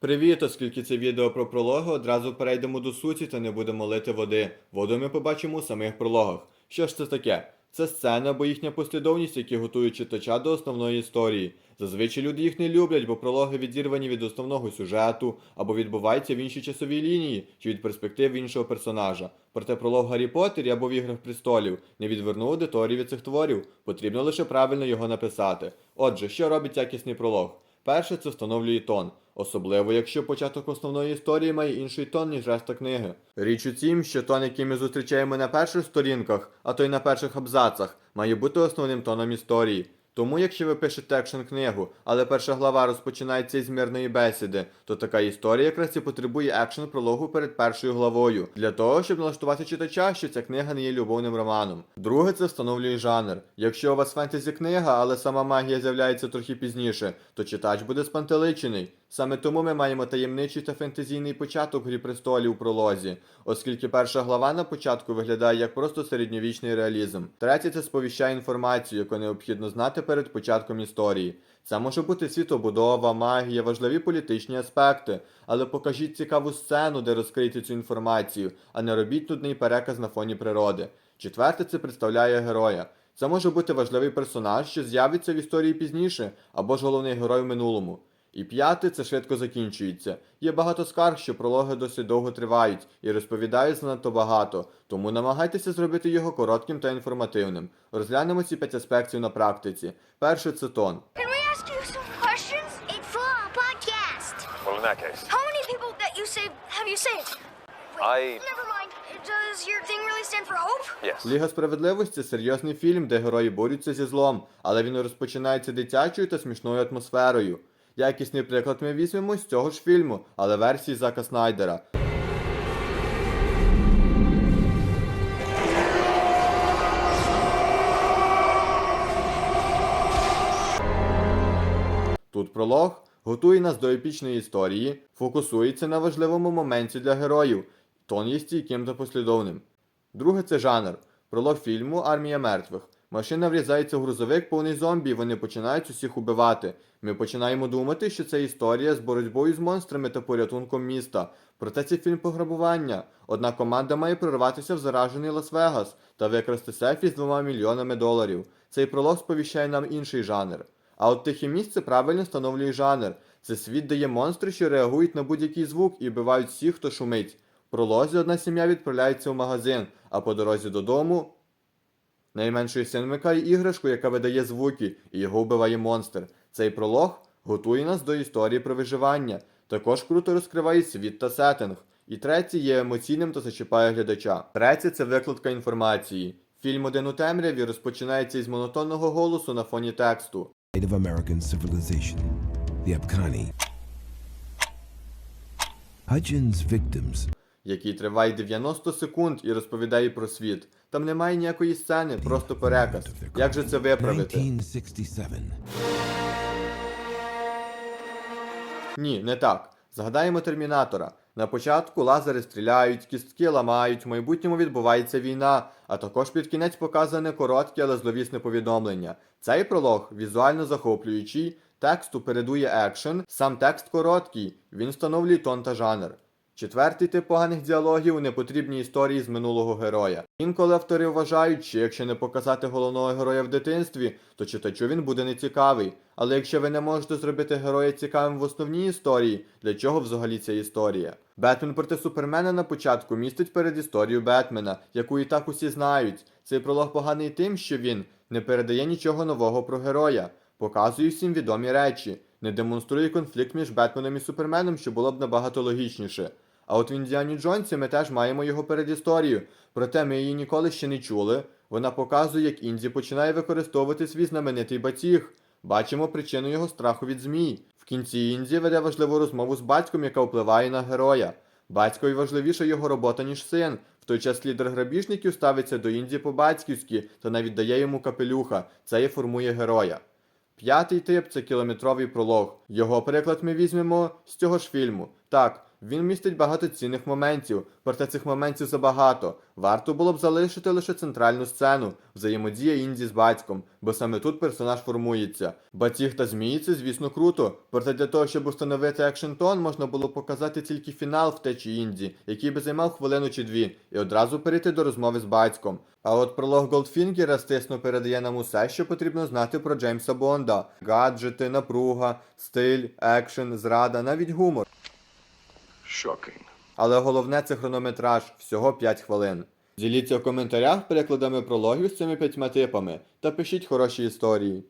Привіт, оскільки це відео про прологи, одразу перейдемо до суті та не будемо лити води. Воду ми побачимо у самих прологах. Що ж це таке? Це сцена або їхня послідовність, які готують читача до основної історії. Зазвичай люди їх не люблять, бо прологи відірвані від основного сюжету або відбуваються в іншій часовій лінії чи від перспектив іншого персонажа. Проте пролог Гаррі Поттері або в іграх престолів не відвернув аудиторію від цих творів. Потрібно лише правильно його написати. Отже, що робить якісний пролог? Перше, це встановлює тон, особливо якщо початок основної історії має інший тон, ніж решта книги. Річ у тім, що тон, який ми зустрічаємо на перших сторінках, а то й на перших абзацах, має бути основним тоном історії. Тому, якщо ви пишете екшн книгу, але перша глава розпочинається із мирної бесіди, то така історія якраз і потребує екшн прологу перед першою главою, для того, щоб налаштувати читача, що ця книга не є любовним романом. Друге, це встановлює жанр. Якщо у вас фентезі книга, але сама магія з'являється трохи пізніше, то читач буде спантеличений. Саме тому ми маємо таємничий та фентезійний початок Грі престолів у пролозі, оскільки перша глава на початку виглядає як просто середньовічний реалізм. Третє це сповіщає інформацію, яку необхідно знати перед початком історії. Це може бути світобудова, магія, важливі політичні аспекти, але покажіть цікаву сцену, де розкриєте цю інформацію, а не робіть нудний переказ на фоні природи. Четверте це представляє героя. Це може бути важливий персонаж, що з'явиться в історії пізніше, або ж головний герой в минулому. І п'яте це швидко закінчується. Є багато скарг, що прологи досить довго тривають і розповідають занадто багато, тому намагайтеся зробити його коротким та інформативним. Розглянемо ці п'ять аспектів на практиці. Перше це тон. I. Does your thing really stand for hope? Yes. Ліга справедливості серйозний фільм, де герої борються зі злом, але він розпочинається дитячою та смішною атмосферою. Якісний приклад ми візьмемо з цього ж фільму, але версії Зака Снайдера. Тут пролог готує нас до епічної історії, фокусується на важливому моменті для героїв, тон є стійким та послідовним. Друге це жанр. Пролог фільму Армія мертвих. Машина врізається в грузовик повний зомбі, і вони починають усіх убивати. Ми починаємо думати, що це історія з боротьбою з монстрами та порятунком міста. Проте це фільм пограбування. Одна команда має прорватися в заражений Лас-Вегас та викрасти селфі з двома мільйонами доларів. Цей пролог сповіщає нам інший жанр. А от тихе місце правильно встановлює жанр. Це світ, де є монстри, що реагують на будь-який звук і вбивають всіх, хто шумить. В пролозі одна сім'я відправляється в магазин, а по дорозі додому найменший син іграшку, яка видає звуки, і його вбиває монстр. Цей пролог готує нас до історії про виживання. Також круто розкриває світ та сеттинг. І третє є емоційним та зачіпає глядача. Третє це викладка інформації. Фільм один у темряві розпочинається із монотонного голосу на фоні тексту. Native American civilization, the Abkhani. Hudgens' victims який триває 90 секунд і розповідає про світ. Там немає ніякої сцени, просто переказ. Як же це виправити? Ні, не так. Згадаємо термінатора. На початку лазери стріляють, кістки ламають, в майбутньому відбувається війна, а також під кінець показане коротке, але зловісне повідомлення. Цей пролог візуально захоплюючий, тексту передує екшен, сам текст короткий, він встановлює тон та жанр. Четвертий тип поганих діалогів непотрібні історії з минулого героя. Інколи автори вважають, що якщо не показати головного героя в дитинстві, то читачу він буде нецікавий. Але якщо ви не можете зробити героя цікавим в основній історії, для чого взагалі ця історія? Бетмен проти Супермена на початку містить перед історію Бетмена, яку і так усі знають. Цей пролог поганий тим, що він не передає нічого нового про героя, показує всім відомі речі, не демонструє конфлікт між Бетменом і Суперменом, що було б набагато логічніше. А от в Індіані Джонсі ми теж маємо його передісторію, проте ми її ніколи ще не чули. Вона показує, як Інді починає використовувати свій знаменитий батіг. Бачимо причину його страху від змій. В кінці Інді веде важливу розмову з батьком, яка впливає на героя. Батькові важливіша його робота, ніж син. В той час лідер грабіжників ставиться до Інді по-батьківськи та навіть дає йому капелюха. Це і формує героя. П'ятий тип це кілометровий пролог. Його приклад ми візьмемо з цього ж фільму. Так, Він містить багато цінних моментів, проте цих моментів забагато. Варто було б залишити лише центральну сцену, взаємодія Інді з батьком, бо саме тут персонаж формується. Батіг та змії це, звісно, круто. Проте для того, щоб установити екшн тон, можна було показати тільки фінал втечі Інді, який би займав хвилину чи дві, і одразу перейти до розмови з батьком. А от пролог Голдфінгера стисно передає нам усе, що потрібно знати про Джеймса Бонда: гаджети, напруга, стиль, екшен, зрада, навіть гумор. Shocking. Але головне це хронометраж всього 5 хвилин. Діліться в коментарях перекладами прологів з цими п'ятьма типами та пишіть хороші історії.